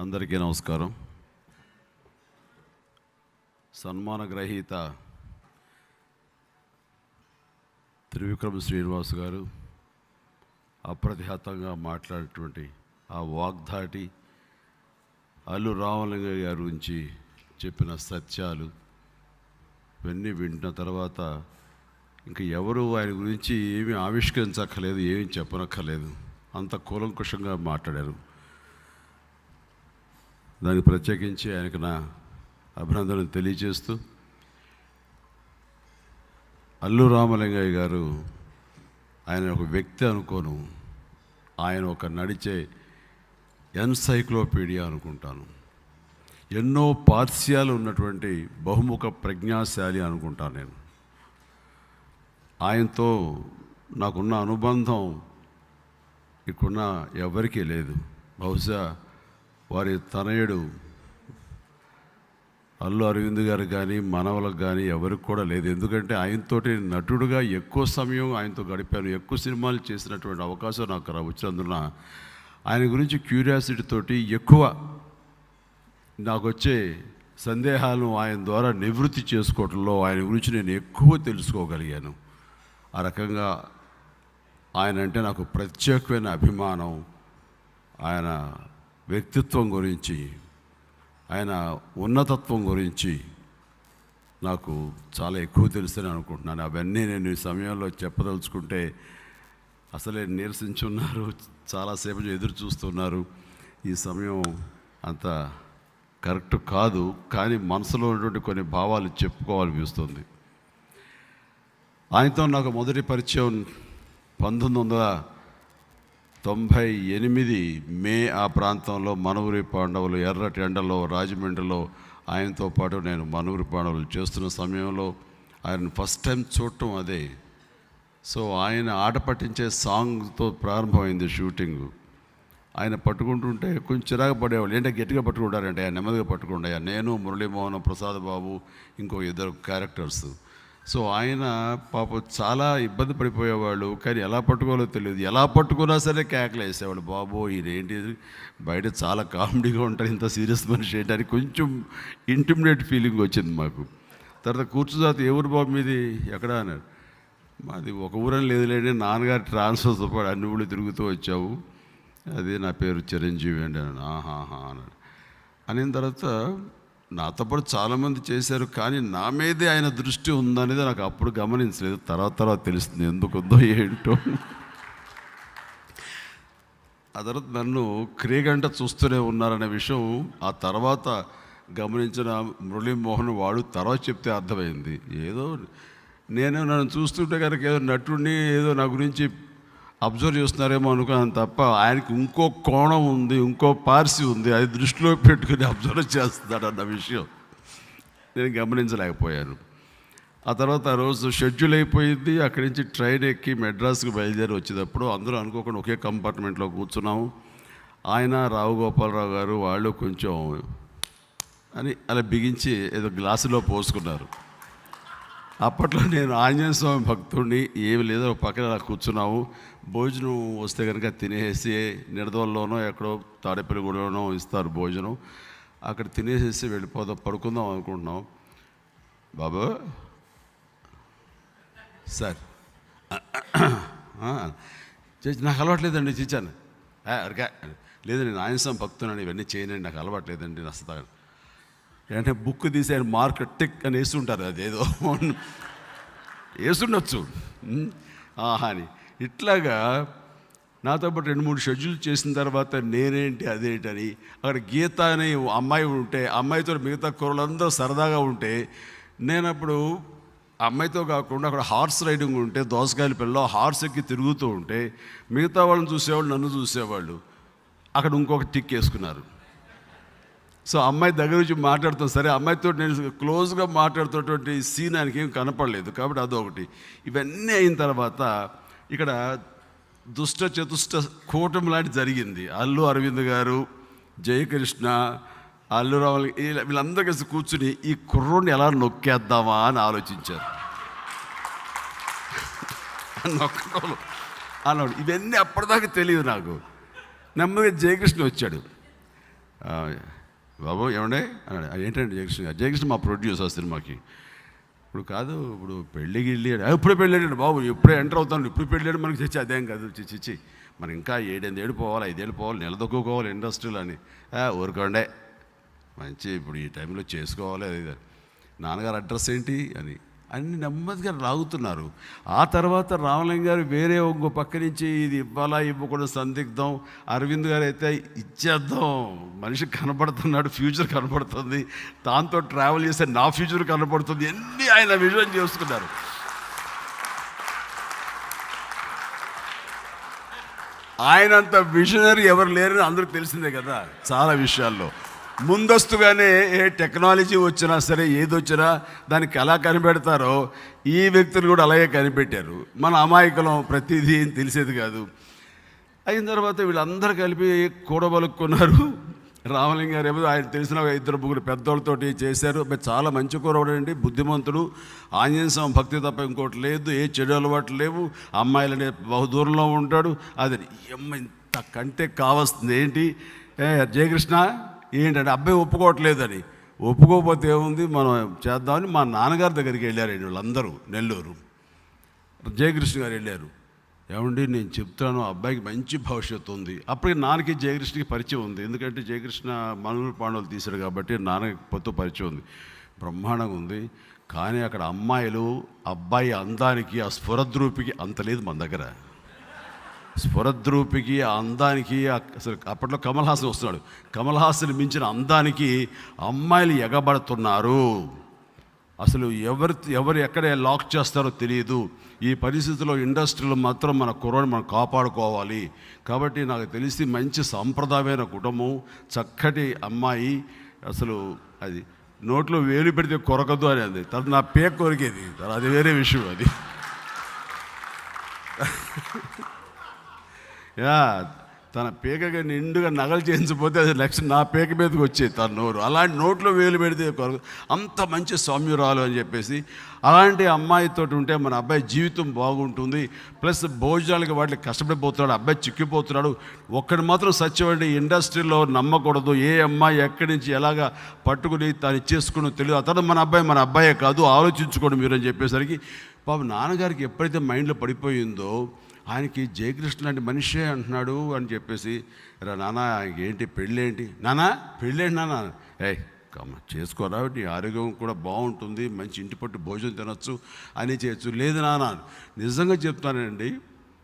అందరికీ నమస్కారం. సన్మాన గ్రహీత త్రివిక్రమ శ్రీనివాస్ గారు అప్రతిహతంగా మాట్లాడేటువంటి ఆ వాగ్దాటి అల్లు రామలింగ గారి గురించి చెప్పిన సత్యాలు ఇవన్నీ వింటున్న తర్వాత ఇంకా ఎవరు ఆయన గురించి ఏమీ ఆవిష్కరించక్కర్లేదు ఏమీ చెప్పనక్కర్లేదు. అంత కూలంకుషంగా మాట్లాడారు. దానికి ప్రత్యేకించి ఆయనకు నా అభినందనలు తెలియజేస్తూ అల్లు రామలింగయ్య గారు ఆయన ఒక వ్యక్తి అనుకోను. ఆయన ఒక నడిచే ఎన్సైక్లోపీడియా అనుకుంటాను. ఎన్నో పార్శ్యాలు ఉన్నటువంటి బహుముఖ ప్రజ్ఞాశాలి అనుకుంటాను నేను. ఆయనతో నాకున్న అనుబంధం ఇక్కడున్న ఎవరికీ లేదు. బహుశా వారి తనయుడు అల్లు అరవింద్ గారు కానీ మనవలకు కానీ ఎవరికి కూడా లేదు. ఎందుకంటే ఆయనతోటి నటుడుగా ఎక్కువ సమయం ఆయనతో గడిపాను. ఎక్కువ సినిమాలు చేసినటువంటి అవకాశం నాకు వచ్చినందున ఆయన గురించి క్యూరియాసిటీ తోటి ఎక్కువ నాకు వచ్చే సందేహాలను ఆయన ద్వారా నివృత్తి చేసుకోవటంలో ఆయన గురించి నేను ఎక్కువ తెలుసుకోగలిగాను. ఆ రకంగా ఆయన అంటే నాకు ప్రత్యేకమైన అభిమానం. ఆయన వ్యక్తిత్వం గురించి ఆయన ఉన్నతత్వం గురించి నాకు చాలా ఎక్కువ తెలుసని అనుకుంటున్నాను. అవన్నీ నేను ఈ సమయంలో చెప్పదలుచుకుంటే అసలే నీరసించున్నారు చాలాసేపు ఎదురు చూస్తున్నారు. ఈ సమయం అంత కరెక్ట్ కాదు కానీ మనసులో ఉన్నటువంటి కొన్ని భావాలు చెప్పుకోవాలనిపిస్తుంది. ఆయనతో నాకు మొదటి పరిచయం పంతొమ్మిది వందల తొంభై ఎనిమిది మే ఆ ప్రాంతంలో మనూరి పాండవులు ఎర్రటి ఎండలో రాజమండ్రిలో ఆయనతో పాటు నేను మనవరి పాండవులు చేస్తున్న సమయంలో ఆయన ఫస్ట్ టైం చూడటం అదే. సో ఆయన ఆట పట్టించే సాంగ్తో ప్రారంభమైంది షూటింగ్. ఆయన పట్టుకుంటుంటే కొంచెం చిరాకు పడేవాళ్ళు ఏంటంటే గట్టిగా పట్టుకుంటారంటే ఆయన నెమ్మదిగా పట్టుకుంటాయా నేను మురళీమోహన్ ప్రసాద్ బాబు ఇంకో ఇద్దరు క్యారెక్టర్స్. సో ఆయన పాప చాలా ఇబ్బంది పడిపోయేవాళ్ళు. కానీ ఎలా పట్టుకోవాలో తెలియదు. ఎలా పట్టుకున్నా సరే కేకలు వేసేవాళ్ళు. బాబు ఇదేంటి బయట చాలా కామెడీగా ఉంటారు. ఇంత సీరియస్ మనిషి ఏంటి? అని కొంచెం ఇంటిమిడేట్ ఫీలింగ్ వచ్చింది మాకు. తర్వాత కూర్చుజాతి ఏ ఊరు బాబు మీది? ఎక్కడ? అన్నారు. మాది ఒక ఊరని లేదులేండి. నాన్నగారు ట్రాన్స్ఫర్తో పాటు అన్ని ఊళ్ళు తిరుగుతూ వచ్చావు. అది నా పేరు చిరంజీవి అండి అన్నాడు. ఆహాహా అన్నాడు. అనిన తర్వాత నాతో పాటు చాలామంది చేశారు కానీ నా మీదే ఆయన దృష్టి ఉందనేది నాకు అప్పుడు గమనించలేదు. తర్వాత తర్వాత తెలుస్తుంది ఎందుకు ఉందో ఏంటో. ఆ తర్వాత నన్ను క్రీగంట చూస్తూనే ఉన్నారనే విషయం ఆ తర్వాత గమనించిన మురళీమోహన్ వాడు తర్వాత చెప్తే అర్థమైంది. ఏదో నేను నన్ను చూస్తుంటే కనుక ఏదో నటుడిని ఏదో నా గురించి అబ్జర్వ్ చేస్తున్నారేమో అనుకున్నాను తప్ప ఆయనకి ఇంకో కోణం ఉంది ఇంకో పార్సి ఉంది అది దృష్టిలో పెట్టుకుని అబ్జర్వ్ చేస్తున్నాడు అన్న విషయం నేను గమనించలేకపోయాను. ఆ తర్వాత ఆ రోజు షెడ్యూల్ అయిపోయింది అక్కడి నుంచి ట్రైన్ ఎక్కి మెడ్రాస్కి బయలుదేరి వచ్చేటప్పుడు అందరూ అనుకోకుండా ఒకే కంపార్ట్మెంట్లో కూర్చున్నాము. ఆయన రావు గోపాలరావు గారు వాళ్ళు కొంచెం అని అలా బిగించి ఏదో గ్లాసులో పోసుకున్నారు. అప్పట్లో నేను ఆంజనేయ స్వామి భక్తుడిని ఏమి లేదో పక్కన అలా కూర్చున్నాము. భోజనం వస్తే కనుక తినేసి నిడదవల్లోనో ఎక్కడో తాడేపల్లిగూడలోనో ఇస్తారు భోజనం. అక్కడ తినేసేసి వెళ్ళిపోదాం పడుకుందాం అనుకుంటున్నాం. బాబు? సార్. చేసి నాకు అలవాట్లేదండి చేశాను అరగా లేదు నేను ఆయనసం భక్తున్నాను ఇవన్నీ చేయనండి నాకు అలవాట్లేదండి నస్తాను అంటే బుక్ తీసి ఆయన మార్క్ టిక్ అని వేస్తుంటారు అదేదో వేస్తుండొచ్చు ఆహా అని. ఇట్లాగా నాతో పాటు రెండు మూడు షెడ్యూల్ చేసిన తర్వాత నేనేంటి అదేంటని అక్కడ గీత అనే అమ్మాయి ఉంటే అమ్మాయితో మిగతా కూరలందరూ సరదాగా ఉంటే నేను అప్పుడు అమ్మాయితో కాకుండా అక్కడ హార్స్ రైడింగ్ ఉంటే దోసకాయల పిల్ల హార్స్ ఎక్కి తిరుగుతూ ఉంటే మిగతా వాళ్ళని చూసేవాళ్ళు నన్ను చూసేవాళ్ళు. అక్కడ ఇంకొక టిక్ వేసుకున్నారు. సో అమ్మాయి దగ్గర నుంచి మాట్లాడుతాం. సరే అమ్మాయితో నేను క్లోజ్గా మాట్లాడుతున్నటువంటి సీన్ ఆయనకి ఏం కనపడలేదు. కాబట్టి అదొకటి. ఇవన్నీ అయిన తర్వాత ఇక్కడ దుష్ట చతుష్ట కూటమి లాంటి జరిగింది. అల్లు అరవింద్ గారు జయకృష్ణ అల్లు రావులు వీళ్ళందరూ కలిసి కూర్చుని ఈ కుర్రోడిని ఎలా నొక్కేద్దామా అని ఆలోచించారు. నొక్కడం అన్నాడు. ఇవన్నీ అప్పటిదాకా తెలియదు నాకు. నెమ్మదిగా జయకృష్ణ వచ్చాడు. బాబు ఏమండే? అన్నాడు. ఏంటంటే జయకృష్ణ గారు?" జయకృష్ణ మా ప్రొడ్యూసర్ సినిమాకి. ఇప్పుడు కాదు ఇప్పుడు పెళ్ళికి వెళ్ళి "ఆ, ఇప్పుడే పెళ్ళాడు బాబు. ఇప్పుడే ఎంటర్ అవుతాను. ఇప్పుడు పెళ్ళాడు మనకి. చచ్చి అదేం కాదు. చిచ్చి చిచ్చి మనం ఇంకా ఏడెనిమిది ఏడు పోవాలి ఐదేళ్ళు పోవాలి నిలదొక్కుకోవాలి ఇండస్ట్రీలో అని. ఊరుకోండే. మంచి ఇప్పుడు ఈ టైంలో చేసుకోవాలి అది నాన్నగారు అడ్రస్ ఏంటి? అని. అన్ని నెమ్మదిగా లాగుతున్నారు. ఆ తర్వాత రామలింగ గారు వేరే ఇంకో పక్క నుంచి ఇది ఇవ్వాలా ఇవ్వకూడదు సందిగ్ధం అరవింద్ గారు అయితే ఇచ్చేద్దాం మనిషి కనపడుతున్నాడు ఫ్యూచర్ కనపడుతుంది దాంతో ట్రావెల్ చేస్తే నా ఫ్యూచర్ కనపడుతుంది అన్నీ ఆయన విజయం చేసుకున్నారు. ఆయనంత విజనరీ ఎవరు లేరని అందరికి తెలిసిందే కదా చాలా విషయాల్లో. ముందస్తుగానే ఏ టెక్నాలజీ వచ్చినా సరే ఏది వచ్చినా దానికి ఎలా కనిపెడతారో ఈ వ్యక్తులు కూడా అలాగే కనిపెట్టారు. మన అమాయకులం ప్రతిదీ ఏం తెలిసేది కాదు. అయిన తర్వాత వీళ్ళందరూ కలిపి కూడబలుక్కున్నారు. రామలింగ గారు ఏమో ఆయన తెలిసిన ఇద్దరు ముగ్గురు పెద్దోళ్ళతోటి చేశారు. చాలా మంచి కూరవడండి బుద్ధిమంతుడు ఆంజనేయ స్వామి భక్తి తప్ప ఇంకోటి లేదు ఏ చెడు అలవాట్లు లేవు అమ్మాయిలనే బహుదూరంలో ఉంటాడు. అది ఈ ఇంత కంటే కావస్తుంది ఏంటి? జయకృష్ణ? ఏంటంటే అబ్బాయి ఒప్పుకోవట్లేదని. ఒప్పుకోకపోతే ఏముంది? మనం చేద్దామని మా నాన్నగారి దగ్గరికి వెళ్ళారండి వాళ్ళందరూ నెల్లూరు. జయకృష్ణ గారు వెళ్ళారు. ఏమండి నేను చెప్తాను ఆ అబ్బాయికి మంచి భవిష్యత్తు ఉంది. అప్పటికి నాన్నకి జయకృష్ణకి పరిచయం ఉంది. ఎందుకంటే జయకృష్ణ మనూరు పాండవులు తీశాడు కాబట్టి నాన్నకి పొత్తు పరిచయం ఉంది. బ్రహ్మాండంగా ఉంది. కానీ అక్కడ అమ్మాయిలు అబ్బాయి అందానికి ఆ స్ఫురద్రూపికి అంత లేదు మన దగ్గర. స్వరద్రూపికి ఆ అందానికి అసలు అప్పట్లో కమల్ హాసన్ వస్తున్నాడు. కమల్ హాసన్ మించిన అందానికి అమ్మాయిలు ఎగబడుతున్నారు. అసలు ఎవరు ఎవరు ఎక్కడ లాక్ చేస్తారో తెలియదు. ఈ పరిస్థితిలో ఇండస్ట్రీలో మాత్రం మన కుర్రాడిని మనం కాపాడుకోవాలి. కాబట్టి నాకు తెలిసి మంచి సాంప్రదాయమైన కుటుంబం చక్కటి అమ్మాయి అసలు అది నోట్లో వేలు పెడితే కొరకదు అని అది. తర్వాత నా పేరు కొరికేది. అది వేరే విషయం అది. యా తన పేకగా నిండుగా నగలు చేయించకపోతే అది లక్ష్యం నా పేక మీదకి వచ్చేది తన నోరు. అలాంటి నోట్లో వేలు పెడితే కొరకు అంత మంచి సౌమ్యురాలు అని చెప్పేసి అలాంటి అమ్మాయితో ఉంటే మన అబ్బాయి జీవితం బాగుంటుంది. ప్లస్ భోజనాలకి వాటికి కష్టపడిపోతున్నాడు అబ్బాయి చిక్కిపోతున్నాడు. ఒక్కడి మాత్రం సత్యమండి ఇండస్ట్రీలో నమ్మకూడదు. ఏ అమ్మాయి ఎక్కడి నుంచి ఎలాగా పట్టుకుని తను ఇచ్చేసుకుని తెలియదు. అతను మన అబ్బాయి మన అబ్బాయే కాదు ఆలోచించుకోండి మీరు అని చెప్పేసరికి. పాప నాన్నగారికి ఎప్పుడైతే మైండ్లో పడిపోయిందో ఆయనకి జయకృష్ణ లాంటి మనిషే అంటున్నాడు అని చెప్పేసి రా నాన్న ఏంటి పెళ్ళేంటి? నానా పెళ్ళేంటి నాన్న ఏ కమ్మ చేసుకోరా నీ ఆరోగ్యం కూడా బాగుంటుంది మంచి ఇంటి పట్టు భోజనం తినొచ్చు అని చేయొచ్చు. లేదు నాన్న నిజంగా చెప్తానండి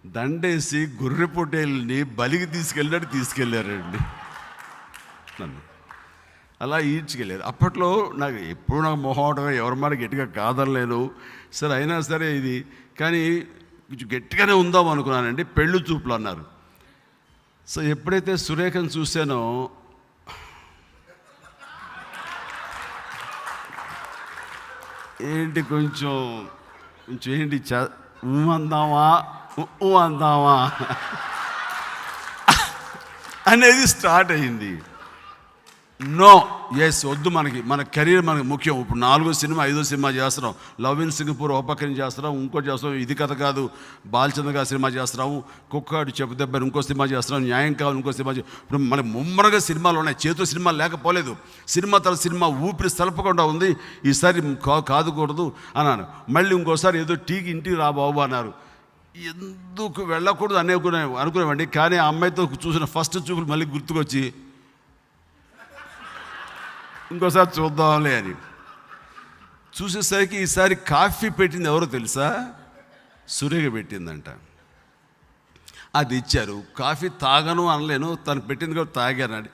దండేసి గుర్రె పొట్టేళ్ళని బలికి తీసుకెళ్ళినట్టు తీసుకెళ్ళారండి. నన్ను అలా ఈడ్చుకెళ్ళారు. అప్పట్లో నాకు ఎప్పుడు నాకు మొహమాటమే ఎవరి మాట గట్టిగా కాదనలేదు. సరే అయినా సరే ఇది. కానీ కొంచెం గట్టిగానే ఉందాం అనుకున్నానండి. పెళ్ళు చూపులు అన్నారు. సో ఎప్పుడైతే సురేఖను చూశానో ఏంటి కొంచెం కొంచెం ఏంటి చ అందామా? ఊ అందామా? అనేది స్టార్ట్ అయింది నో. ఎస్ వద్దు మనకి. మన కెరీర్ మనకి ముఖ్యం. ఇప్పుడు నాలుగో సినిమా ఐదో సినిమా చేస్తున్నాం. లవ్ ఇన్ సింగపూర్ ఓ చేస్తున్నాం. ఇంకోటి చేస్తున్నాం. ఇది కథ కాదు. బాలచంద్ర గారి సినిమా చేస్తున్నాము కుక్కాడు చెప్పు దెబ్బని ఇంకో సినిమా చేస్తున్నాం. న్యాయం కావాలి ఇంకో సినిమా చే- ఇప్పుడు మనకి ముమ్మరగా సినిమాలు ఉన్నాయి. చేతిలో సినిమా లేకపోలేదు. సినిమా తన సినిమా ఊపిరి సలపకుండా ఉంది. ఈసారి కా- కాదుకూడదు అన్నాను. మళ్ళీ ఇంకోసారి ఏదో టీకి ఇంటికి రా బాబు అన్నారు. ఎందుకు వెళ్ళకూడదు? అనుకునే అనుకునేవండి కానీ ఆ అమ్మాయితో చూసిన ఫస్ట్ చూపులు మళ్ళీ గుర్తుకొచ్చి ఇంకోసారి చూద్దాంలే అని. చూసేసరికి ఈసారి కాఫీ పెట్టింది ఎవరో తెలుసా? సురేగ పెట్టిందంట. అది ఇచ్చారు. కాఫీ తాగను అనలేను తను పెట్టింది కూడా తాగానండి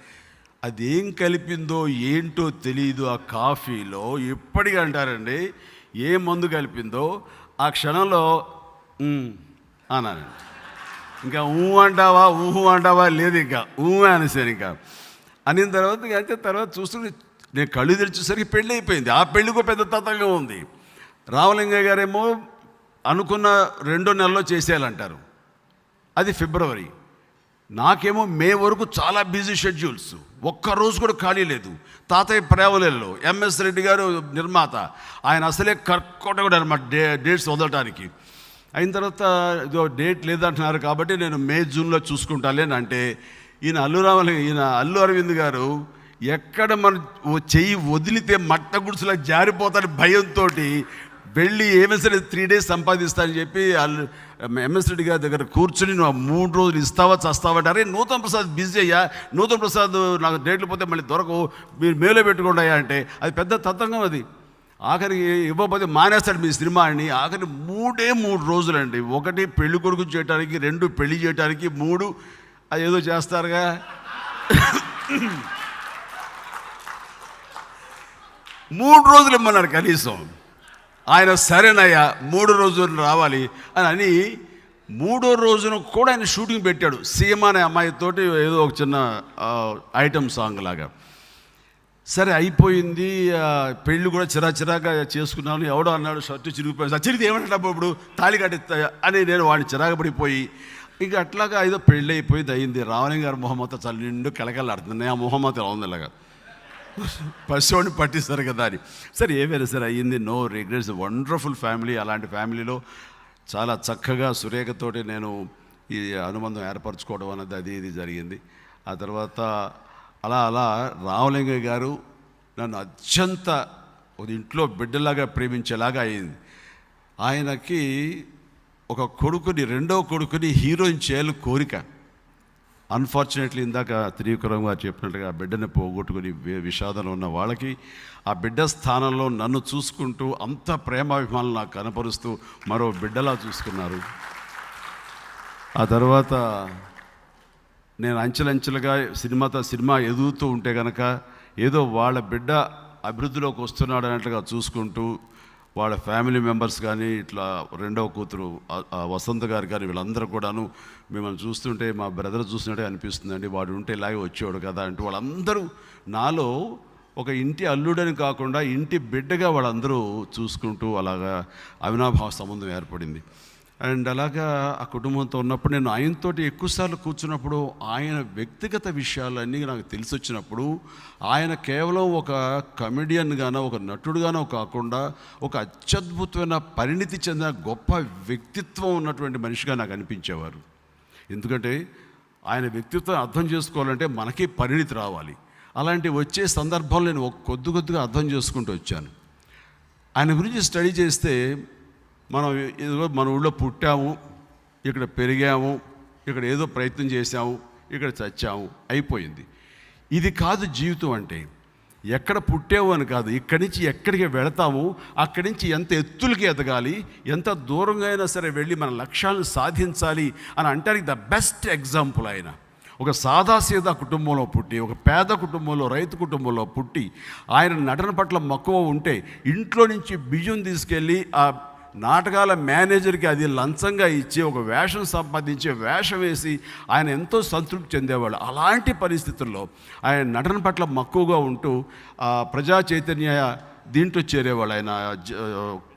అది ఏం కలిపిందో ఏంటో తెలియదు ఆ కాఫీలో. ఎప్పటికీ అంటారండి ఏ మందు కలిపిందో ఆ క్షణంలో అన్నానండి ఇంకా ఊ అంటావా ఊహు అంటావా లేదు ఇంకా. ఊ అనేసాను ఇంకా. అనిన తర్వాత ఇక అంటే తర్వాత చూస్తుంటే నేను కళ్ళు తెరిచేసరికి పెళ్ళి అయిపోయింది. ఆ పెళ్ళికి పెద్ద తతంగా ఉంది. రామలింగయ్య గారేమో అనుకున్న రెండో నెలలో చేసేయాలంటారు. అది ఫిబ్రవరి. నాకేమో మే వరకు చాలా బిజీ షెడ్యూల్స్. ఒక్క రోజు కూడా ఖాళీ లేదు. తాతయ్య ప్రేమలలో ఎంఎస్ రెడ్డి గారు నిర్మాత. ఆయన అసలే కర్కోటకుడు అనమాట డే డేట్స్ వదలటానికి. అయిన తర్వాత ఇదో డేట్ లేదంటున్నారు కాబట్టి నేను మే జూన్లో చూసుకుంటాలేనంటే ఈయన అల్లు రామలింగ ఈయన అల్లు అరవింద్ గారు ఎక్కడ మన చెయ్యి వదిలితే మట్ట గుడుసులా జారిపోతాడు భయంతో వెళ్ళి ఏమైనా త్రీ డేస్ సంపాదిస్తానని చెప్పి వాళ్ళు ఎంఎస్ రెడ్డి గారి దగ్గర కూర్చుని నువ్వు మూడు రోజులు ఇస్తావా చస్తావా అరే నూతన్ ప్రసాద్ బిజీ అయ్యా నూతన్ ప్రసాద్ నాకు డేట్లు పోతే మళ్ళీ దొరకవు మీరు మేలో పెట్టుకోండి అయ్యా అంటే అది పెద్ద తతంగం అది. ఆఖరికి ఇవ్వకపోతే మానేస్తాడు మీ సినిమా అని. ఆఖరి మూడే మూడు రోజులండి. ఒకటి పెళ్ళి కొడుకు చేయడానికి రెండు పెళ్ళి చేయడానికి మూడు అది ఏదో చేస్తారుగా. మూడు రోజులు ఇమ్మన్నారు కనీసం. ఆయన సరేనయ్యా మూడు రోజులు రావాలి అని అని మూడో రోజున కూడా ఆయన షూటింగ్ పెట్టాడు. సీమ అనే అమ్మాయితోటి ఏదో ఒక చిన్న ఐటమ్ సాంగ్ లాగా. సరే అయిపోయింది. పెళ్ళి పెళ్ళి కూడా చిరా చిరాగా చేసుకున్నాను. ఎవడో అన్నాడు షర్టు చిరిగిపోయింది. చిరిగితే ఏమంటాడు ఇప్పుడు? తాళి కట్టి అని నేను వాడిని చిరాకు పడిపోయి ఇక అట్లాగా ఏదో పెళ్ళి అయిపోయింది అయింది. రావణి గారి మొహమ్మత చాలా నిండు కలకలాడుతుంది ఆ మొహమ్మత ఎలా ఉంది ఇలాగా. పశువుని పట్టిస్తారు కదా అని. సరే ఏమైనా సరే అయ్యింది నో రిగ్రెట్స్. వండర్ఫుల్ ఫ్యామిలీ అలాంటి ఫ్యామిలీలో చాలా చక్కగా సురేఖతోటి నేను ఈ అనుబంధం ఏర్పరచుకోవడం అన్నది అది ఇది జరిగింది. ఆ తర్వాత అలా అలా రామలింగయ్య గారు నన్ను అత్యంత ఒక ఇంట్లో బిడ్డలాగా ప్రేమించేలాగా అయింది. ఆయనకి ఒక కొడుకుని రెండో కొడుకుని హీరోయిన్ చేయాలి కోరిక. అన్ఫార్చునేట్లీ ఇందాక త్రివిక్రమ్ గారు చెప్పినట్టుగా బిడ్డని పోగొట్టుకుని విషాదంలో ఉన్న వాళ్ళకి ఆ బిడ్డ స్థానంలో నన్ను చూసుకుంటూ అంత ప్రేమాభిమానులు నాకు కనపరుస్తూ మరో బిడ్డలా చూసుకున్నారు. ఆ తర్వాత నేను అంచెలంచెలుగా సినిమాతో సినిమా ఎదుగుతూ ఉంటే కనుక ఏదో వాళ్ళ బిడ్డ అభివృద్ధిలోకి వస్తున్నాడు అన్నట్లుగా చూసుకుంటూ వాళ్ళ ఫ్యామిలీ మెంబర్స్ కానీ ఇట్లా రెండవ కూతురు వసంత గారు కానీ వీళ్ళందరూ కూడాను మిమ్మల్ని చూస్తుంటే మా బ్రదర్ చూసినట్టే అనిపిస్తుందండి. వాడు ఉంటే ఇలాగే వచ్చేవాడు కదా అంటూ వాళ్ళందరూ నాలో ఒక ఇంటి అల్లుడని కాకుండా ఇంటి బిడ్డగా వాళ్ళందరూ చూసుకుంటూ అలాగా అవినాభావ సంబంధం ఏర్పడింది. అండ్ అలాగా ఆ కుటుంబంతో ఉన్నప్పుడు నేను ఆయనతోటి ఎక్కువసార్లు కూర్చున్నప్పుడు ఆయన వ్యక్తిగత విషయాలన్నీ నాకు తెలిసి వచ్చినప్పుడు ఆయన కేవలం ఒక కమెడియన్గానో ఒక నటుడుగానో కాకుండా ఒక అత్యద్భుతమైన పరిణితి చెందిన గొప్ప వ్యక్తిత్వం ఉన్నటువంటి మనిషిగా నాకు అనిపించేవారు. ఎందుకంటే ఆయన వ్యక్తిత్వం అర్థం చేసుకోవాలంటే మనకి పరిణితి రావాలి. అలాంటి వచ్చే సందర్భంలో నేను ఒక కొద్ది కొద్దిగా అర్థం చేసుకుంటూ వచ్చాను. ఆయన గురించి స్టడీ చేస్తే మనం ఏదో మన ఊళ్ళో పుట్టాము ఇక్కడ పెరిగాము ఇక్కడ ఏదో ప్రయత్నం చేశాము ఇక్కడ చచ్చాము అయిపోయింది. ఇది కాదు జీవితం అంటే. ఎక్కడ పుట్టావు అని కాదు ఇక్కడి నుంచి ఎక్కడికి వెళతాము అక్కడి నుంచి ఎంత ఎత్తులకి ఎదగాలి ఎంత దూరంగా అయినా సరే వెళ్ళి మన లక్ష్యాలను సాధించాలి అని అంటానికి ద బెస్ట్ ఎగ్జాంపుల్ ఆయన. ఒక సాదాసీదా కుటుంబంలో పుట్టి ఒక పేద కుటుంబంలో రైతు కుటుంబంలో పుట్టి ఆయన నటన పట్ల మక్కువ ఉంటే ఇంట్లో నుంచి బియ్యం తీసుకెళ్ళి ఆ నాటకాల మేనేజర్కి అది లంచంగా ఇచ్చి ఒక వేషం సంపాదించి వేషం వేసి ఆయన ఎంతో సంతృప్తి చెందేవాళ్ళు. అలాంటి పరిస్థితుల్లో ఆయన నటన పట్ల మక్కువగా ఉంటూ ప్రజా చైతన్య దీంట్లో చేరేవాళ్ళు ఆయన జ-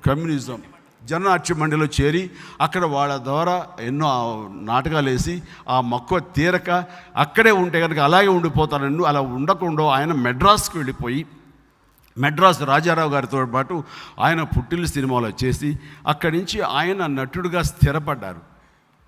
కమ్యూనిజం జననాట్య మండలిలో చేరి అక్కడ వాళ్ళ ద్వారా ఎన్నో నాటకాలు వేసి ఆ మక్కువ తీరక అక్కడే ఉంటే కనుక అలాగే ఉండిపోతానన్ను అలా ఉండకుండా ఆయన మెడ్రాస్కి వెళ్ళిపోయి మెడ్రాస్ రాజారావు గారితో పాటు ఆయన పుట్టిల్లు సినిమాలో చేసి అక్కడి నుంచి ఆయన నటుడుగా స్థిరపడ్డారు.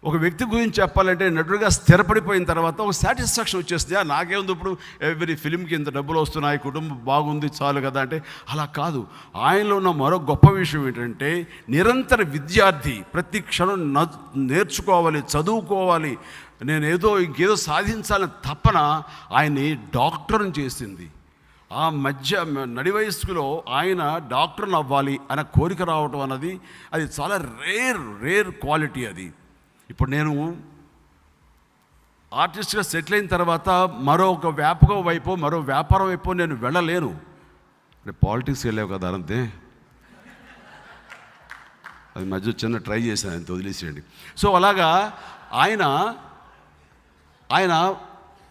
ఒక వ్యక్తి గురించి చెప్పాలంటే నటుడుగా స్థిరపడిపోయిన తర్వాత ఒక సాటిస్ఫాక్షన్ వచ్చేస్తుంది. "ఆ, నాకేముంది ఇప్పుడు. ఎవ్రీ ఫిల్మ్కి ఇంత డబ్బులు వస్తున్నాయి. కుటుంబం బాగుంది. చాలు కదా. అంటే అలా కాదు. ఆయనలో ఉన్న మరో గొప్ప విషయం ఏంటంటే నిరంతర విద్యార్థి ప్రతి క్షణం న- నేర్చుకోవాలి చదువుకోవాలి. నేను ఏదో ఇంకేదో సాధించాలని తపన ఆయన్ని డాక్టర్ని చేసింది. ఆ మధ్య నడి వయస్సులో ఆయన డాక్టర్ని అవ్వాలి అనే కోరిక రావటం అన్నది అది చాలా రేర్ రేర్ క్వాలిటీ అది. ఇప్పుడు నేను ఆర్టిస్ట్గా సెటిల్ అయిన తర్వాత మరో ఒక వ్యాపకం వైపు మరో వ్యాపారం వైపు నేను వెళ్ళలేను. అంటే పాలిటిక్స్ వెళ్ళావు కదా అంతే అది మధ్య చిన్న ట్రై చేశాను ఆయన వదిలేసేయండి. సో అలాగా ఆయన ఆయన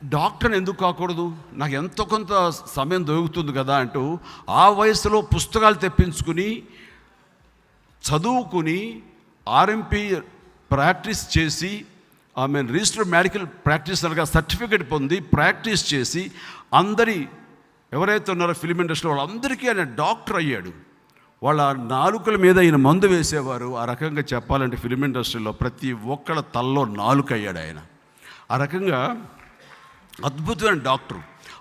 డాక్టర్ని ఎందుకు కాకూడదు? నాకు ఎంతో కొంత సమయం దొరుకుతుంది కదా అంటూ ఆ వయసులో పుస్తకాలు తెప్పించుకుని చదువుకుని ఆర్ఎంపీ ప్రాక్టీస్ చేసి ఆమె రిజిస్టర్ మెడికల్ ప్రాక్టీసర్గా సర్టిఫికేట్ పొంది ప్రాక్టీస్ చేసి అందరి ఎవరైతే ఉన్నారో ఫిలిం ఇండస్ట్రీలో వాళ్ళందరికీ ఆయన డాక్టర్ అయ్యాడు. వాళ్ళ నాలుకల మీద ఆయన మందు వేసేవారు. ఆ రకంగా చెప్పాలంటే ఫిలిం ఇండస్ట్రీలో ప్రతి ఒక్కళ్ళ తల్లో నాలుక అయ్యాడు ఆయన. ఆ రకంగా అద్భుతమైన డాక్టర్.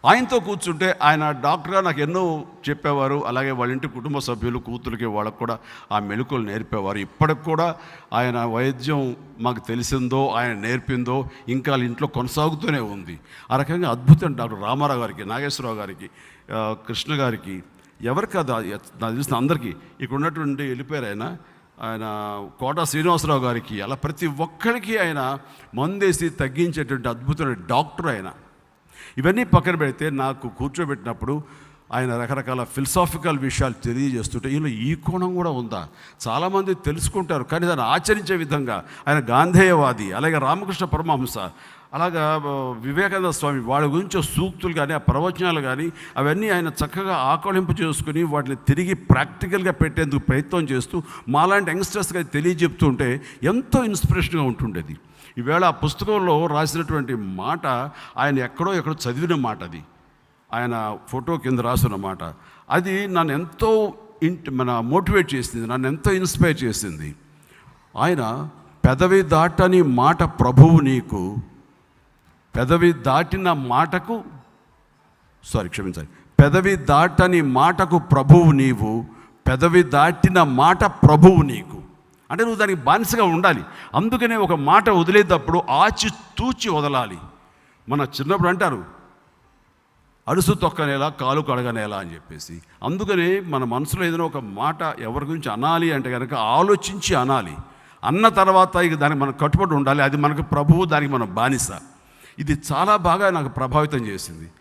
ఆయనతో కూర్చుంటే ఆయన డాక్టర్గా నాకు ఎన్నో చెప్పేవారు. అలాగే వాళ్ళ ఇంటి కుటుంబ సభ్యులు కూతురికి వాళ్ళకు కూడా ఆ మెలకులు నేర్పేవారు. ఇప్పటికి కూడా ఆయన వైద్యం మాకు తెలిసిందో ఆయన నేర్పిందో ఇంకా వాళ్ళ ఇంట్లో కొనసాగుతూనే ఉంది. ఆ రకంగా అద్భుతం డాక్టర్ రామారావు గారికి నాగేశ్వరరావు గారికి కృష్ణ గారికి ఎవరికి అది నాకు తెలిసిన అందరికీ ఇక్కడ ఉన్నటువంటి వెళ్ళిపోయారు ఆయన. ఆయన కోట శ్రీనివాసరావు గారికి అలా ప్రతి ఒక్కరికి ఆయన మందేసి తగ్గించేటువంటి అద్భుతమైన డాక్టర్ ఆయన. ఇవన్నీ పక్కన పెడితే నాకు కూర్చోబెట్టినప్పుడు ఆయన రకరకాల ఫిలసాఫికల్ విషయాలు తెలియజేస్తుంటే ఈయన ఈ కోణం కూడా ఉందా? చాలామంది తెలుసుకుంటారు కానీ దాన్ని ఆచరించే విధంగా ఆయన గాంధేయవాది అలాగే రామకృష్ణ పరమహంస అలాగా వివేకానంద స్వామి వాళ్ళ గురించి సూక్తులు కానీ ఆ ప్రవచనాలు కానీ అవన్నీ ఆయన చక్కగా ఆకళింపు చేసుకుని వాటిని తిరిగి ప్రాక్టికల్గా పెట్టేందుకు ప్రయత్నం చేస్తూ మాలాంటి యంగ్స్టర్స్గా తెలియజెప్తుంటే ఎంతో ఇన్స్పిరేషన్గా ఉంటుండేది. ఈవేళ ఆ పుస్తకంలో రాసినటువంటి మాట ఆయన ఎక్కడో ఎక్కడో చదివిన మాట అది. ఆయన ఫోటో కింద రాసిన మాట. అది నన్ను ఎంతో ఇంటి మన మోటివేట్ చేసింది నన్ను ఎంతో ఇన్స్పైర్ చేసింది. ఆయన పెదవి దాటని మాట ప్రభువు నీకు పెదవి దాటిన మాటకు సారీ క్షమించాలి పెదవి దాటని మాటకు ప్రభువు నీవు పెదవి దాటిన మాట ప్రభువు నీకు. అంటే నువ్వు దానికి బానిసగా ఉండాలి. అందుకనే ఒక మాట వదిలేటప్పుడు ఆచి తూచి వదలాలి. మన చిన్నప్పుడు అంటారు అడుసు తొక్కనేలా కాలు కడగనేలా అని చెప్పేసి. అందుకనే మన మనసులో ఏదైనా ఒక మాట ఎవరి గురించి అనాలి అంటే కనుక ఆలోచించి అనాలి. అన్న తర్వాత ఇక దానికి మనం కట్టుబడి ఉండాలి. అది మనకు ప్రభువు దానికి మనం బానిస. ఇది చాలా బాగా నాకు ప్రభావితం చేసింది.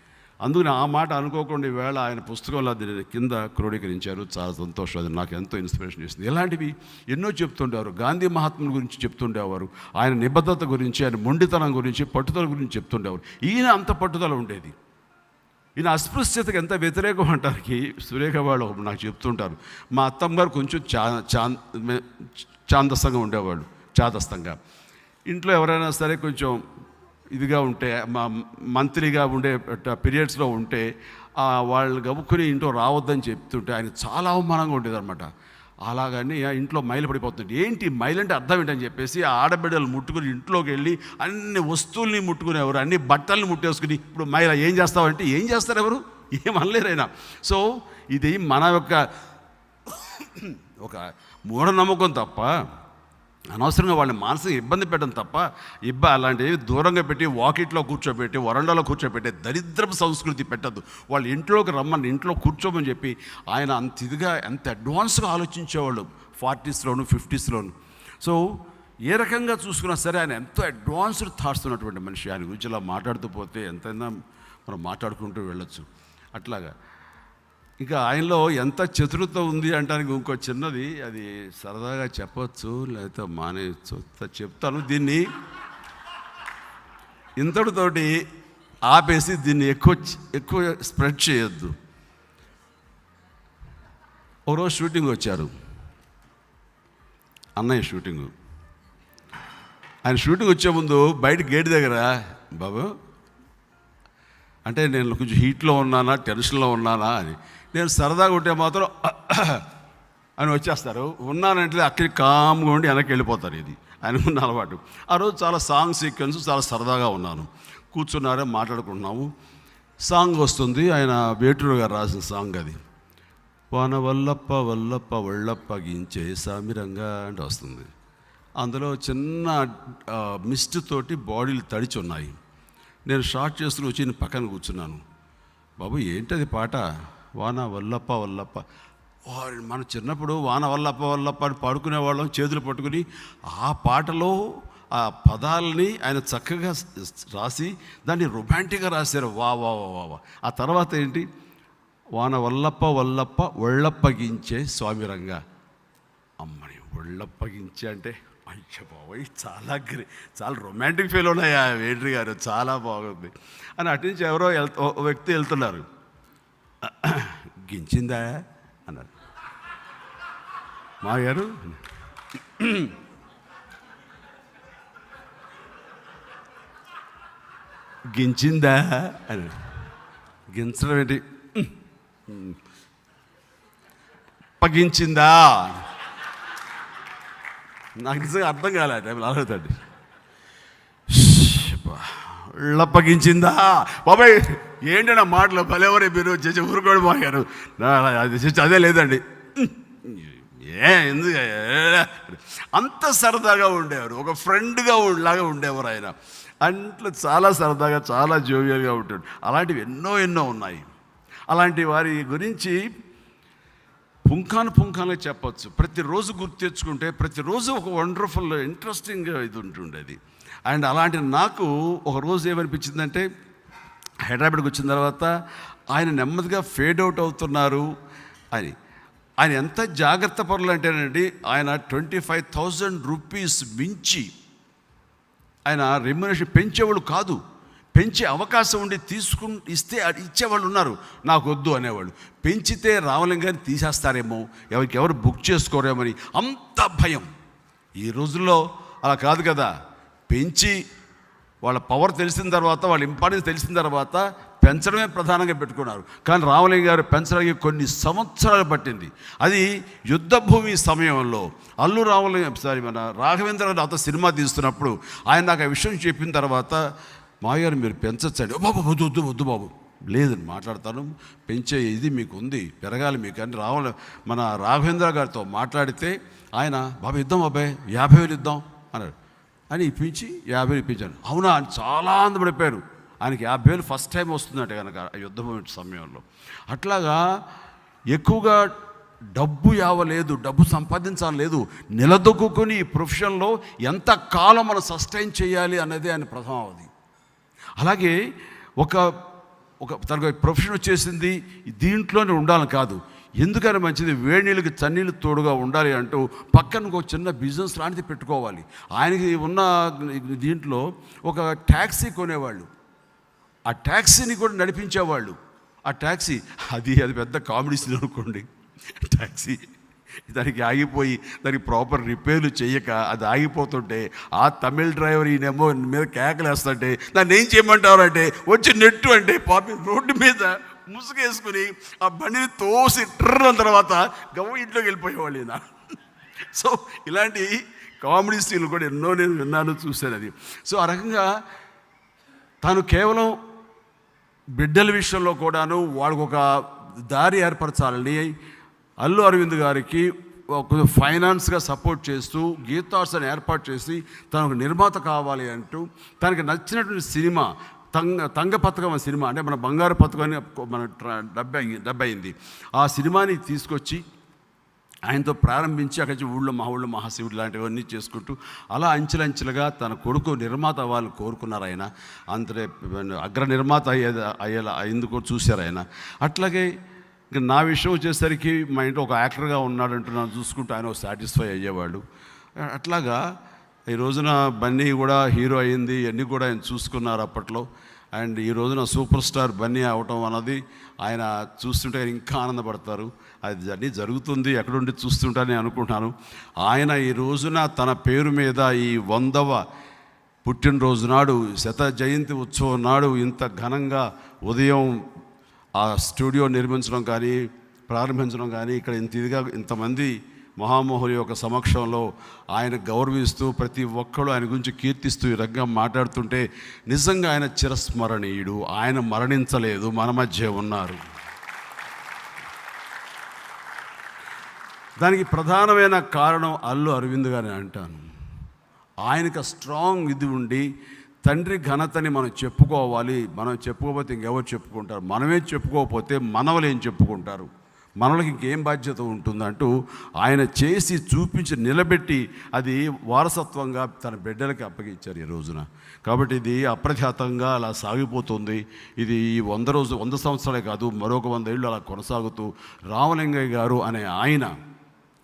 అందుకని ఆ మాట అనుకోకుండా వేళ ఆయన పుస్తకంలో దీని కింద క్రోడీకరించారు. చాలా సంతోషం. అది నాకు ఎంతో ఇన్స్పిరేషన్ చేసింది. ఇలాంటివి ఎన్నో చెప్తుండేవారు. గాంధీ మహాత్ముల గురించి చెప్తుండేవారు. ఆయన నిబద్ధత గురించి ఆయన మొండితనం గురించి పట్టుదల గురించి చెప్తుండేవారు. ఈయన అంత పట్టుదల ఉండేది. ఈయన అస్పృశ్యతకు ఎంత వ్యతిరేకం అంటానికి సురేఖ వాళ్ళు నాకు చెప్తుంటారు. మా అత్తమ్మ గారు కొంచెం చా చా చాందస్తంగా ఉండేవాళ్ళు. చాదస్తంగా ఇంట్లో ఎవరైనా సరే కొంచెం ఇదిగా ఉంటే మా మంత్రిగా ఉండే పీరియడ్స్లో ఉంటే వాళ్ళు గబుక్కుని ఇంట్లో రావద్దని చెప్తుంటే ఆయన చాలా అవమానంగా ఉండేదన్నమాట. అలాగని ఇంట్లో మైలు పడిపోతుంది. ఏంటి మైలు అంటే అర్థం ఏంటని చెప్పేసి ఆ ఆడబిడ్డలు ముట్టుకుని ఇంట్లోకి వెళ్ళి అన్ని వస్తువుల్ని ముట్టుకునేవారు. అన్ని బట్టల్ని ముట్టేసుకుని ఇప్పుడు మైల ఏం చేస్తావంటే ఏం చేస్తారు ఎవరు ఏం సో ఇది మన యొక్క ఒక మూఢనమ్మకం తప్ప అనవసరంగా వాళ్ళని మానసిక ఇబ్బంది పెట్టడం తప్ప ఇబ్బ అలాంటివి దూరంగా పెట్టి వాకిట్లో కూర్చోబెట్టి వరండాలో కూర్చోబెట్టి దరిద్రపు సంస్కృతి పెట్టద్దు. వాళ్ళు ఇంట్లోకి రమ్మని ఇంట్లో కూర్చోమని చెప్పి ఆయన అంత ఇదిగా ఎంత అడ్వాన్స్గా ఆలోచించేవాళ్ళు. ఫార్టీస్లోను ఫిఫ్టీస్లోను. సో ఏ రకంగా చూసుకున్నా సరే ఆయన ఎంతో అడ్వాన్స్డ్ థాట్స్ ఉన్నటువంటి మనిషి. ఆయన గురించి ఇలా మాట్లాడుతూ పోతే ఎంతైనా మనం మాట్లాడుకుంటూ వెళ్ళొచ్చు. అట్లాగా ఇంకా ఆయనలో ఎంత చతురత ఉంది అంటానికి ఇంకో చిన్నది అది సరదాగా చెప్పచ్చు లేకపోతే మానేయచ్చు చెప్తాను. దీన్ని ఇంతటితోటి ఆపేసి దీన్ని ఎక్కువ ఎక్కువ స్ప్రెడ్ చేయొద్దు. ఒకరోజు రోజు షూటింగ్ వచ్చారు. అన్నయ్య షూటింగు. ఆయన షూటింగ్ వచ్చే ముందు బయట గేట్ దగ్గర బాబు అంటే నేను కొంచెం హీట్లో ఉన్నానా టెన్షన్లో ఉన్నానా? అని. నేను సరదాగా ఉంటే మాత్రం అని వచ్చేస్తారు. ఉన్నానంటే అక్కడికి కామ్గా ఉండి వెనక్కి వెళ్ళిపోతారు ఇది. ఆయన ఉన్న అలవాటు. ఆ రోజు చాలా సాంగ్ సీక్వెన్స్ చాలా సరదాగా ఉన్నాను. కూర్చున్నారే మాట్లాడుకుంటున్నాము. సాంగ్ వస్తుంది. ఆయన వేటూరు గారు రాసిన సాంగ్ అది. వాన వల్లప్ప వల్లప్ప వళ్ళప్ప గించే సామిరంగా అంటే వస్తుంది. అందులో చిన్న మిస్ట్ తోటి బాడీలు తడిచి ఉన్నాయి నేను షార్ట్ చేస్తూ వచ్చి నేను పక్కన కూర్చున్నాను. బాబు ఏంటది పాట? వాన వల్లప్ప వల్లప్ప. వారి మన చిన్నప్పుడు వాన వల్లప్ప వల్లప్ప అని పాడుకునేవాళ్ళం చేతులు పట్టుకుని ఆ పాటలో ఆ పదాలని ఆయన చక్కగా రాసి దాన్ని రొమాంటిక్గా రాశారు. వా వా వా వా వా. ఆ తర్వాత ఏంటి? వాన వల్లప్ప వల్లప్ప ఒళ్ళప్పగించే స్వామిరంగా. అమ్మని ఒళ్ళప్పగించే అంటే అయ్య బాబోయ్ చాలా గ్రే చాలా రొమాంటిక్ ఫీల్ ఉన్నాయా వేడ్రి గారు. చాలా బాగుంది. అని అటు నుంచి ఎవరో వెళ్తూ ఓ వ్యక్తి వెళ్తున్నారు. గించిందా అన్నారు. మా గారు గించిందా అని గించడం ఏంటి? పగించిందా నాకు నిజంగా అర్థం కాలే ఆ టైంలో అడుగుతాడు లప్పగించిందా? బాబాయ్ ఏంటన్నా మాటలు? భలేవరే మీరు చేసి ఊరుకోడు పోయారు అది అదే లేదండి. ఏ ఎందుకు? అంత సరదాగా ఉండేవారు ఒక ఫ్రెండ్గా లాగా ఉండేవారు ఆయన. అంట్లో చాలా సరదాగా చాలా జోవియల్గా ఉంటాడు. అలాంటివి ఎన్నో ఎన్నో ఉన్నాయి. అలాంటి వారి గురించి పుంఖాను పుంఖానే చెప్పచ్చు. ప్రతిరోజు గుర్తు తెచ్చుకుంటే ప్రతిరోజు ఒక వండర్ఫుల్ ఇంట్రెస్టింగ్ ఇది ఉంటుండేది. అండ్ అలాంటి నాకు ఒక రోజు ఏమనిపించిందంటే హైదరాబాద్కి వచ్చిన తర్వాత ఆయన నెమ్మదిగా ఫేడ్ అవుట్ అవుతున్నారు అని. ఆయన ఎంత జాగ్రత్త పరులు అంటేనండి ఆయన ట్వంటీ ఫైవ్ థౌజండ్ రూపీస్ మించి ఆయన రెమ్యునేషన్ పెంచేవాళ్ళు కాదు. పెంచే అవకాశం ఉండి తీసుకు ఇస్తే ఇచ్చేవాళ్ళు ఉన్నారు. నాకు వద్దు అనేవాళ్ళు. పెంచితే రావలింగాన్ని తీసేస్తారేమో ఎవరికి ఎవరు బుక్ చేసుకోరేమో అని అంత భయం. ఈ రోజుల్లో అలా కాదు కదా. పెంచి వాళ్ళ పవర్ తెలిసిన తర్వాత వాళ్ళ ఇంపార్టెన్స్ తెలిసిన తర్వాత పెంచడమే ప్రధానంగా పెట్టుకున్నారు. కానీ రామలింగ గారు పెంచడానికి కొన్ని సంవత్సరాలు పట్టింది. అది యుద్ధ భూమి సమయంలో అల్లు రామలింగ సారీ మన రాఘవేంద్ర గారు అతను సినిమా తీస్తున్నప్పుడు ఆయన నాకు ఆ విషయం చెప్పిన తర్వాత మాయారు మీరు పెంచచ్చండి. బాబు వద్దు వద్దు వద్దు బాబు. లేదని మాట్లాడతాను. పెంచే ఇది మీకు ఉంది పెరగాలి మీకు. అని రావుల మన రాఘవేంద్ర గారితో మాట్లాడితే ఆయన బాబు ఇద్దాం బాబాయ్ యాభై వేలు ఇద్దాం అన్నాడు. అని ఇప్పించి యాభై ఇప్పించాను అవునా? అని చాలా ఆనందపడిపోయారు ఆయనకి యాభై వేలు ఫస్ట్ టైం వస్తుందంటే కనుక ఆ సమయంలో. అట్లాగా ఎక్కువగా డబ్బు యావలేదు డబ్బు సంపాదించాలి లేదు. నిలదొక్కుని ఈ ప్రొఫెషన్లో ఎంత కాలం మనం సస్టైన్ చేయాలి అనేది ఆయన ప్రథమ అవధి. అలాగే ఒక ఒక తనకు ప్రొఫెషన్ వచ్చేసింది దీంట్లోనే ఉండాలని కాదు. ఎందుకని మంచిది వేడి నీళ్ళకి చన్నీళ్ళు తోడుగా ఉండాలి అంటూ పక్కన ఒక చిన్న బిజినెస్ లాంటిది పెట్టుకోవాలి. ఆయనకి ఉన్న దీంట్లో ఒక ట్యాక్సీ కొనేవాళ్ళు. ఆ ట్యాక్సీని కూడా నడిపించేవాళ్ళు. ఆ ట్యాక్సీ అది అది పెద్ద కామెడీ సీన్ అనుకోండి. ట్యాక్సీ దానికి ఆగిపోయి దానికి ప్రాపర్ రిపేర్లు చేయక అది ఆగిపోతుంటే ఆ తమిళ డ్రైవర్ ఈయనేమో మీద కేకలేస్తుంటే దాన్ని ఏం చేయమంటారంటే వచ్చి నెట్టు అంటే పాపి రోడ్డు మీద ముసుగేసుకుని ఆ బండిని తోసి ట్రన్న తర్వాత గవ్వ ఇంట్లోకి వెళ్ళిపోయేవాళ్ళు ఈయన. సో ఇలాంటి కామెడీ సీన్లు కూడా ఎన్నో నేను విన్నాను చూశాను అది. సో ఆ రకంగా తాను కేవలం బిడ్డల విషయంలో కూడాను వాళ్ళకు ఒక దారి ఏర్పరచాలని అల్లు అరవింద్ గారికి ఒక ఫైనాన్స్గా సపోర్ట్ చేస్తూ గీతార్స్ అని ఏర్పాటు చేసి తనకు ఒక నిర్మాత కావాలి అంటూ తనకి నచ్చినటువంటి సినిమా తంగ తంగ పథకం సినిమా అంటే మన బంగారు పథకం అని మన డబ్బై డబ్బైంది ఆ సినిమాని తీసుకొచ్చి ఆయనతో ప్రారంభించి అక్కడి నుంచి ఊళ్ళో మా ఊళ్ళో మహాశివుడు లాంటివన్నీ చేసుకుంటూ అలా అంచెలంచెలుగా తన కొడుకు నిర్మాత వాళ్ళు కోరుకున్నారు ఆయన. అంతటే అగ్ర నిర్మాత అయ్యే అయ్యేలా అయ్యేందుకు చూశారు ఆయన. అట్లాగే ఇంకా నా విషయం వచ్చేసరికి మా ఇంట్లో ఒక యాక్టర్గా ఉన్నాడంటూ నన్ను చూసుకుంటూ ఆయన సాటిస్ఫై అయ్యేవాడు. అట్లాగా ఈ రోజున బన్నీ కూడా హీరో అయింది ఇవన్నీ కూడా ఆయన చూసుకున్నారు అప్పట్లో. అండ్ ఈ రోజున సూపర్ స్టార్ బన్నీ అవటం అన్నది ఆయన చూస్తుంటే ఆయన ఇంకా ఆనందపడతారు. అది అన్నీ జరుగుతుంది. ఎక్కడుండి చూస్తుంటారని అనుకుంటున్నాను. ఆయన ఈ రోజున తన పేరు మీద ఈ వందవ పుట్టినరోజు నాడు శత జయంతి ఉత్సవం నాడు ఇంత ఘనంగా ఉదయం ఆ స్టూడియో నిర్మించడం కానీ ప్రారంభించడం కానీ ఇక్కడ ఇంత ఇదిగా ఇంతమంది మహామోహుల యొక్క సమక్షంలో ఆయన గౌరవిస్తూ ప్రతి ఒక్కరు ఆయన గురించి కీర్తిస్తూ ఈ రంగం మాట్లాడుతుంటే నిజంగా ఆయన చిరస్మరణీయుడు. ఆయన మరణించలేదు మన మధ్య ఉన్నారు. దానికి ప్రధానమైన కారణం అల్లు అరవింద్ గారిని అంటాను. ఆయనకు స్ట్రాంగ్ ఇది ఉండి తండ్రి ఘనతని మనం చెప్పుకోవాలి. మనం చెప్పుకోకపోతే ఇంకెవరు చెప్పుకుంటారు? మనమే చెప్పుకోకపోతే మనవలేం చెప్పుకుంటారు? మనలకి ఇంకేం బాధ్యత ఉంటుందంటూ ఆయన చేసి చూపించి నిలబెట్టి అది వారసత్వంగా తన బిడ్డలకి అప్పగించారు ఈ రోజున. కాబట్టి ఇది అప్రఖ్యాతంగా అలా సాగిపోతుంది. ఇది ఈ వంద రోజు వంద సంవత్సరాలే కాదు మరొక వంద ఏళ్ళు అలా కొనసాగుతూ రామలింగయ్య గారు అనే ఆయన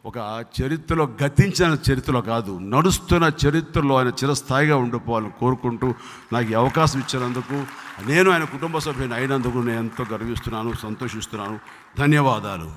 ఒక చరిత్రలో గతించిన చరిత్రలో కాదు నడుస్తున్న చరిత్రలో ఆయన చిరస్థాయిగా ఉండిపోవాలని కోరుకుంటూ నాకు ఈ అవకాశం ఇచ్చినందుకు నేను ఆయన కుటుంబ సభ్యుని అయినందుకు నేను ఎంతో గర్విస్తున్నాను సంతోషిస్తున్నాను. ధన్యవాదాలు.